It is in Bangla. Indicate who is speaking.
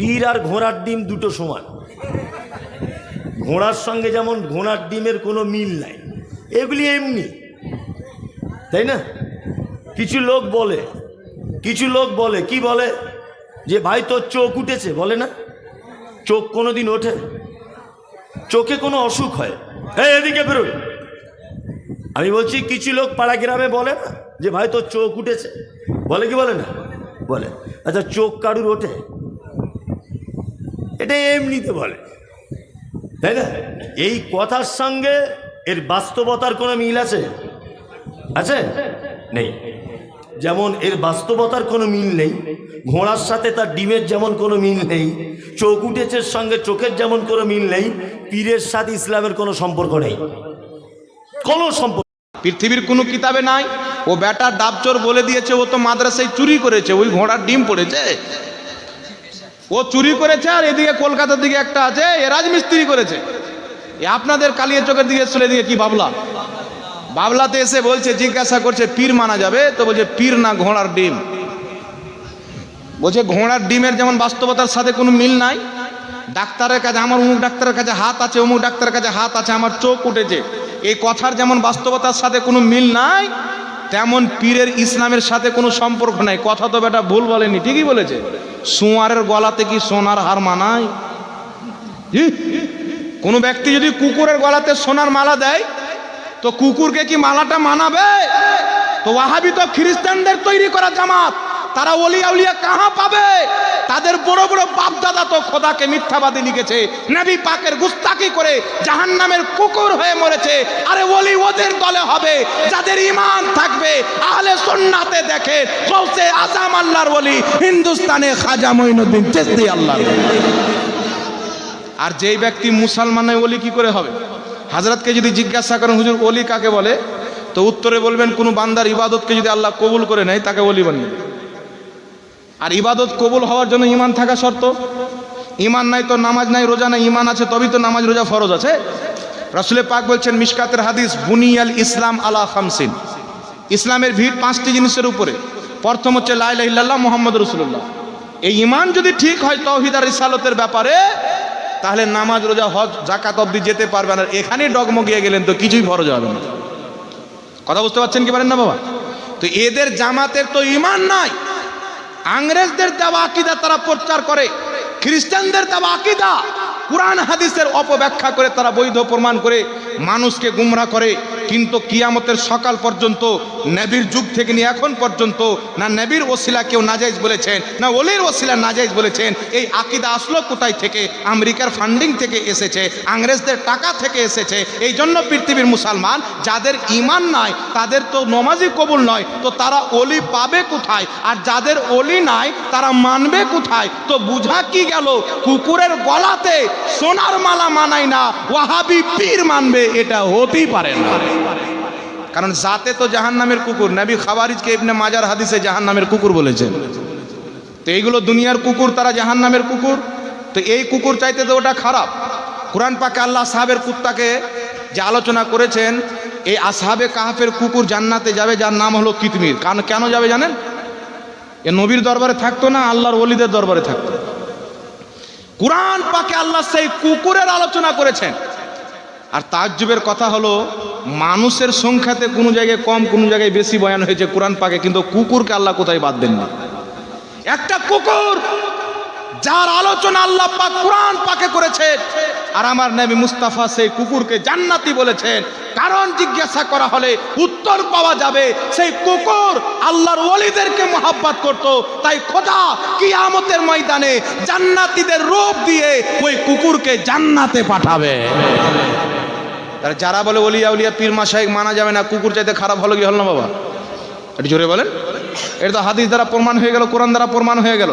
Speaker 1: পীর আর ঘোড়ার ডিম দুটো সমান। ঘোড়ার সঙ্গে যেমন ঘোড়ার ডিমের কোনো মিল নাই। এগুলি এমনি। তাই না? কিছু লোক বলে, কিছু লোক বলে, কি বলে? যে ভাই তোর চোখ উঠেছে, বলে না? চোখ কোনো দিন ওঠে? চোখে কোনো অসুখ হয়? হ্যাঁ এদিকে বেরোন। আমি বলছি, কিছু লোক পাড়া গ্রামে বলে না? যে ভাই তোর চোখ উঠেছে। বলে কি বলে না? বলে। আচ্ছা চোখ কারুর ওঠে? এটা এমনিতে বলে। তাই না? এই কথার সঙ্গে এর বাস্তবতার কোনো মিল আছে? আছে? নেই। যেমন এর বাস্তবতার কোনো মিল নেই, ঘোড়ার সাথে তার ডিমের যেমন কোনো মিল নেই, চোখ উঠেছের সঙ্গে চোখের যেমন কোনো মিল নেই, পীরের সাথে ইসলামের কোনো সম্পর্ক নেই। কোনো সম্পর্ক
Speaker 2: পৃথিবীর কোনো কিতাবে নাই। ও বেটা ডাবচোর বলে দিয়েছে, ও তো মাদ্রাসায় চুরি করেছে, ওই ঘোড়ার ডিম পড়েছে। ও চুরি করেছে আর এদিকে কলকাতার দিকে একটা আছে, এ রাজমিস্ত্রি করেছে। আপনাদের কালিয়া চোখের দিকে চলে দিয়ে কি ভাবলা বাবলাতে এসে বলছে, জিজ্ঞাসা করছে, পীর মানা যাবে? তো বলছে, পীর না ঘোড়ার ডিম। বলছে, ঘোড়ার ডিমের যেমন বাস্তবতার সাথে কোনো মিল নাই, ডাক্তারের কাছে, আমার অমুক ডাক্তারের কাছে হাত আছে, অমুক ডাক্তারের কাছে হাত আছে, আমার চোখ উঠেছে। এই কথার যেমন বাস্তবতার সাথে কোনো মিল নাই তেমন পীরের ইসলামের সাথে কোনো সম্পর্ক নাই। কথা তো বেটা ভুল বলেনি, ঠিকই বলেছে। সোয়ারের গলাতে কি সোনার হার মানায়! কোনো ব্যক্তি যদি কুকুরের গলাতে সোনার মালা দেয়, তো কুকুরকে কি মালাটা মানাবে? তো ওয়াহাবি তো খ্রিস্টানদের তৈরি করা জামাত। তারা ওলিয়া উলিয়া কাহা পাবে? তাদের বড় বড় বাপদাদা তো খোদাকে মিথ্যাবাদী লিখেছে। নবী পাকের গুস্তাকি করে জাহান্নামের কুকুর হয়ে মরেছে। আরে ওলি ওদের দলে হবে, যাদের ইমান থাকবে, আহলে সুন্নাতে দেখে। কৌসে আজাম আল্লাহর ওলি হিন্দুস্তানে খাজা মঈনুদ্দিন চিশতি আল্লাহর ওলি। আর যেই ব্যক্তি মুসলমানের ওলি কি করে হবে? হাজরতকে যদি জিজ্ঞাসা করেন, হুজুর, ওলি কাকে বলে? তো উত্তরে বলবেন, কোনো বান্দার ইবাদতকে যদি আল্লাহ কবুল করে নেয়, তাকে ওলি বানিয়ে। আর ইবাদত কবুল হওয়ার জন্য ইমান থাকা শর্ত। ইমান নাই তো নামাজ নাই, রোজা নাই, ইমান আছে, তবেই তো নামাজ, রোজা ফরজ আছে। রাসুলে পাক বলছেন, মিশকাতের হাদিস, বুনিয়াল ইসলাম আলা খামসিন। ইসলামের ভিড় পাঁচটি জিনিসের উপরে। প্রথম হচ্ছে লাইলাহ মোহাম্মদ রসুল্লাহ এই ইমান যদি ঠিক হয়, তৌহিদ আর ইসালতের ব্যাপারে, তাহলে নামাজ, রোজা, হজ জাকাত অব্দি যেতে পারবে না এখানেই ডগমগিয়ে গেলেন তো কিছুই ফরজ হবে না। কথা বুঝতে পারছেন কি পারেন না বাবা? তো এদের জামাতের তো ইমান নাই। আংরেজদের দেওয়া আকিদা তারা প্রচার করে, খ্রিস্টানদের দেওয়া আকিদা, কোরআন, হাদিসের অপব্যাখ্যা করে তারা বৈধ প্রমাণ করে মানুষকে গুমরা করে। কিন্তু কিয়ামতের সকাল পর্যন্ত, নবীর যুগ থেকে নিয়ে এখন পর্যন্ত, না নবীর ওসিলা কেউ নাজাইজ বলেছেন, না ওলির ওসিলা নাজাইজ বলেছেন, এই আকিদা আসলো কোথায় থেকে? আমেরিকার ফান্ডিং থেকে এসেছে আংরেজদের টাকা থেকে এসেছে, এই জন্য পৃথিবীর মুসলমান, যাদের ইমান নাই, তাদের তো নমাজি কবুল নয়, তো তারা অলি পাবে কোথায়? আর যাদের অলি নাই, তারা মানবে কোথায়? তো বুঝা কি গেল? কুকুরের গলাতে সোনার মালা মানায় না, ওয়াহাবি পীর মানবে, এটা হতেই পারে না। কারণ জাতে তো জাহান নামের কুকুর। নবী খাবারিজকে ইবনে মাজার হাদিসে জাহান নামের কুকুর বলেছেন। তো এইগুলো দুনিয়ার কুকুর, তারা জাহান নামের কুকুর। তো এই কুকুর চাইতে তো ওটা খারাপ। কোরআন পাকে আল্লাহ সাহাবের কুত্তাকে যে আলোচনা করেছেন, এই আসহাবে কাহাফের কুকুর জান্নাতে যাবে, যার নাম হলো কিতমির কারণ কেন যাবে জানেন? এ নবীর দরবারে থাকতো না, আল্লাহর ওলিদের দরবারে থাকতো। কোরআন পাকে আল্লাহ সেই কুকুরের আলোচনা করেছেন। আর তাজ্জুবের কথা হলো, মানুষের সংখ্যাতে কোনো জায়গায় কম, কোনো জায়গায় বেশি বয়ান হয়েছে কোরআন পাকে, কিন্তু কুকুরকে আল্লাহ কোথায় বাদ দেন না একটা কুকুর, যার আলোচনা আল্লাহ পাক কোরআন পাকে করেছে, আর আমার নবী মুস্তাফা সেই কুকুরকে জান্নাতি বলেছেন। কারণ জিজ্ঞাসা করা হলে উত্তর পাওয়া যাবে, সেই কুকুর আল্লাহর ওলিদেরকে মহাব্বাত করত। তাই খোদা কিয়ামতের ময়দানে জান্নাতীদের রূপ দিয়ে ওই কুকুরকে জান্নাতে পাঠাবে। তাহলে যারা বলে অলিয়া উলিয়া পীর মাসাহেক মানা যাবে না, কুকুর চাইতে খারাপ হলো কি হল না বাবা? একটু জোরে বলেন। এটা তো হাদিস দ্বারা প্রমাণ হয়ে গেল, কোরআন দ্বারা প্রমাণ হয়ে গেল।